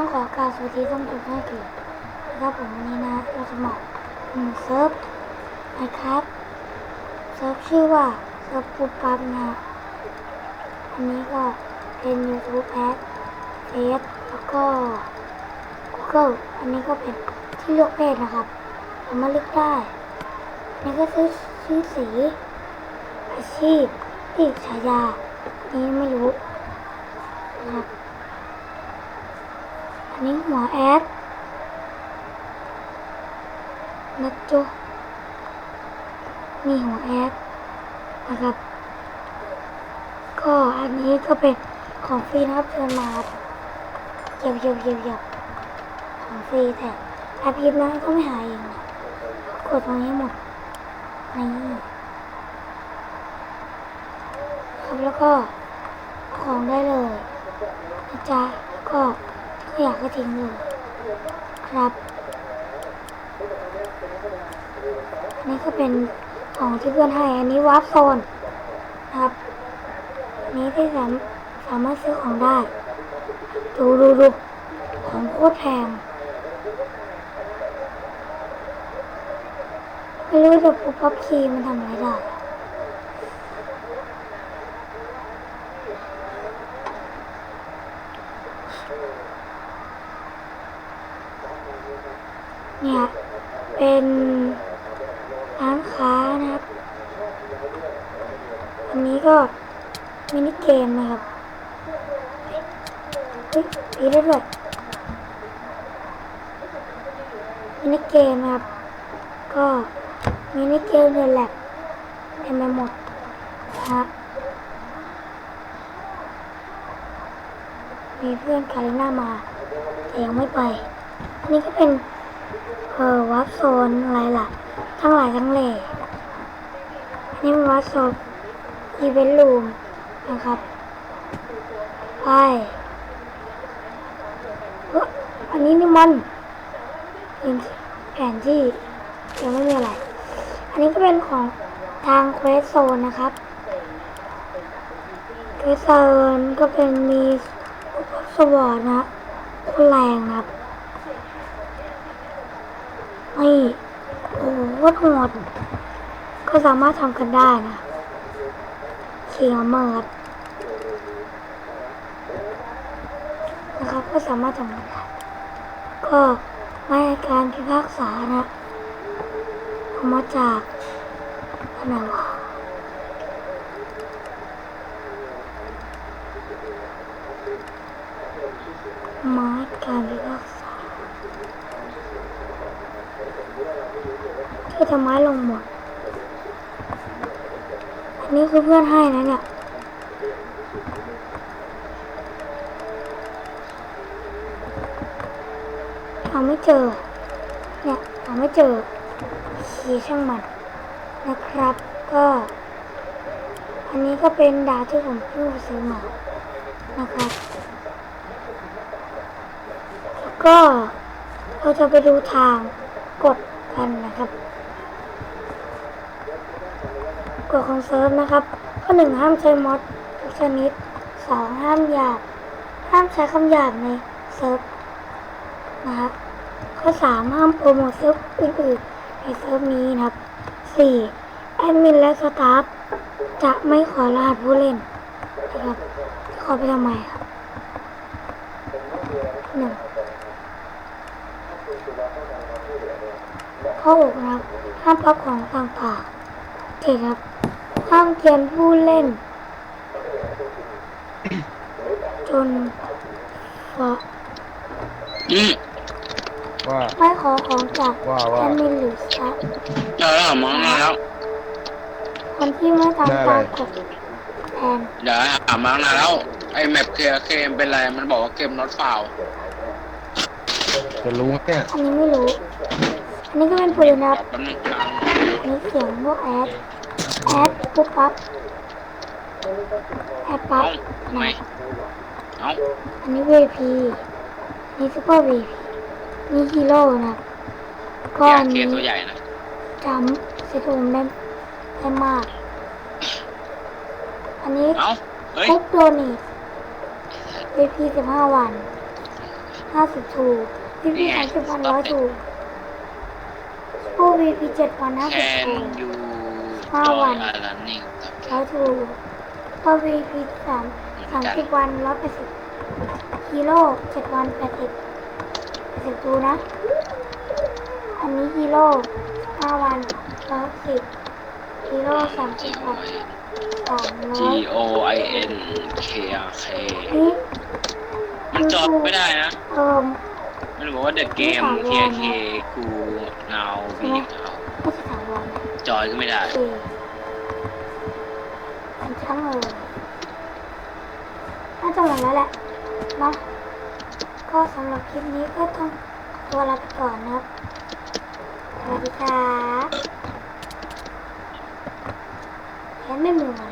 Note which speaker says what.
Speaker 1: ต้องขอกล่าวสวัสดีท่านผู้ชมทุกท่านเกิดนะครับผมวันนี้นะเราจะมาเซิร์ฟนะครับเซิร์ฟชื่อว่าเซิร์ฟปุ๊บปั๊บนะอันนี้ก็เป็น YouTube แอดเฟซแล้วก็ Google อันนี้ก็เป็นที่เลือกเพศนะครับสามารถเลือกได้นนี้ก็ซื้อชื่อสีอาชีพที่ฉายานี้ไม่รู้นะครับ นี้หัวแอดนะจ๊ะนี่หัวแอดนะครับ ก็อันนี้ก็เป็นของฟรีนะครับเชิญมาเยียบเยียบเยียบเยียบของฟรีแต่แอปยิบนะต้องไม่หาเองนะกดตรงนี้หมดนี่ครับแล้วก็ของได้เลยนะจ๊ะก็ อยากก็ทิ้งเลยครับอันนี้ก็เป็นของที่เพื่อนให้ อันนี้วาร์ปโซนครับ นี้ที่สามสามารถซื้อของได้ ดูดูดูของโคตรแพง ไม่รู้จะปุ๊บปั๊บคีย์มันทำอะไรได้ เนี่ยเป็นร้านค้านะครับ อันนี้ก็มินิเกมนะครับเฮ้ยตีได้ด้วยมินิเกมนะครับ ก็มินิเกมเดือนแลบเต็มไปหมดนะฮะมีเพื่อนคาริน่ามา แต่ยังไม่ไป อันนี้ก็เป็น เออวัดโซนอะไรล่ะ ทั้งหลายทั้งแหล่นนี้เป็นวัดโซนอีเวนต์รูมนะครับไปเอออันนี้นี่มันแผนที่ยังไม่มีอะไร อันนี้ก็เป็นของทางเควสโซนนะครับเควสโซนก็เป็นมีสวอร์ดนะคนแรงนะครับ นี่โอ้โหโคตรโหดก็สามารถทำกันได้นะคียเมอร์นะครับก็สามารถทำกันได้ ก็ไม่การพิพากษานะออกมาจากอันไหนวะมาให้การพิพากษา เธอทำไม้ลงหมด อันนี้คือเพื่อนให้นะเนี่ยเราไม่เจอ เนี่ยเราไม่เจอขี่ช่างมันนะครับ ก็ อันนี้ก็เป็นดาวที่ผมเพิ่งซื้อมานะครับแล้วก็เราจะไปดูทางกดกันนะครับ กฎของเซิร์ฟนะครับ ข้อหนึ่งห้ามใช้มอดทุกชนิดสองห้ามหยาบ ห้ามใช้คำหยาบในเซิร์ฟนะครับข้อสามห้ามโปรโมทเซิร์ฟอื่นๆในเซิร์ฟนี้นะครับสี่แอดมินและสตาฟจะไม่ขอรหัสผู้เล่นนะครับขอไปทำไมครับหนึ่งข้อหกนะครับห้ามพับของต่างๆ เจ็ดครับ ห้ามเกียนผู้เล่น จนฟอ
Speaker 2: อืม
Speaker 3: ว่า
Speaker 1: ไม่ขอของจาก
Speaker 3: ว่าว่า
Speaker 1: แอดมินหรือสตาฟ
Speaker 2: เจอแล้วมองมาแล้ว
Speaker 1: คนที่ไม่ตาม
Speaker 3: ได้อะไร
Speaker 1: ตามกฎแทน
Speaker 2: เดี๋ยวหามาตั้งนานแล้ว ไอ้แมปเคลียร์เกมเป็นไร มันบอกว่าเกมน็อตฟาว
Speaker 3: จะรู้เนี่ย
Speaker 1: อันนี้ไม่รู้ อันนี้ก็เป็นปืนนะครับ
Speaker 2: แป๊บนึง
Speaker 1: อั นนี้เสียงพวกแอดแอดปุ๊บปั๊บแอดปั๊
Speaker 2: เอ้า
Speaker 1: บ
Speaker 2: ทำไม
Speaker 1: นะ
Speaker 2: เอ้า
Speaker 1: อันนี้ VP อันนี้ซูเปอร์ VP นี่ฮีโร่นะครับก็
Speaker 2: อยา
Speaker 1: อั
Speaker 2: ก
Speaker 1: น
Speaker 2: เคลี
Speaker 1: นี้
Speaker 2: ยร์ตัวใหญ่นะ
Speaker 1: จำเซตูมได้ได้มาก อันนี้
Speaker 2: เอ้าเฮ้ย
Speaker 1: คุกโดนิท VP 15วันห้าสิบถูกพีพีสามสิบวันร้อยถู กปูพีพีเจ็ดวันห้า
Speaker 2: แค
Speaker 1: สิบ
Speaker 2: น
Speaker 1: ถูก
Speaker 2: ยู
Speaker 1: ห้า
Speaker 2: จอ
Speaker 1: วั
Speaker 2: ย
Speaker 1: น
Speaker 2: อารันนิ่ง
Speaker 1: ร้อยถูกพอพีพีสามสามสิบวันร้อยแปดสิบฮีโร่เจ็ดวันแปดสิบแปดสิบถูกนะ อันนี้ฮีโร่ห้าวันร้อยสิบฮีโร่สามสิบวันสามร้
Speaker 2: G
Speaker 1: อย
Speaker 2: O I N K R K
Speaker 1: นี่
Speaker 2: มันจอยไม่ได้นะ
Speaker 1: เอิม
Speaker 2: มันบอกว่า the game K R K กู now be เอา
Speaker 1: ไม่ใช่สามวันนะ
Speaker 2: จ อยก็ไม่ได้
Speaker 1: โอเคเป็นช่างเลยน่าจะหมดแล้วแหละเนาะก็สำหรับคลิปนี้ก็ต้องตัวลาไปก่อนนะครับ สวัสดีครับแค่ไม่มีวัน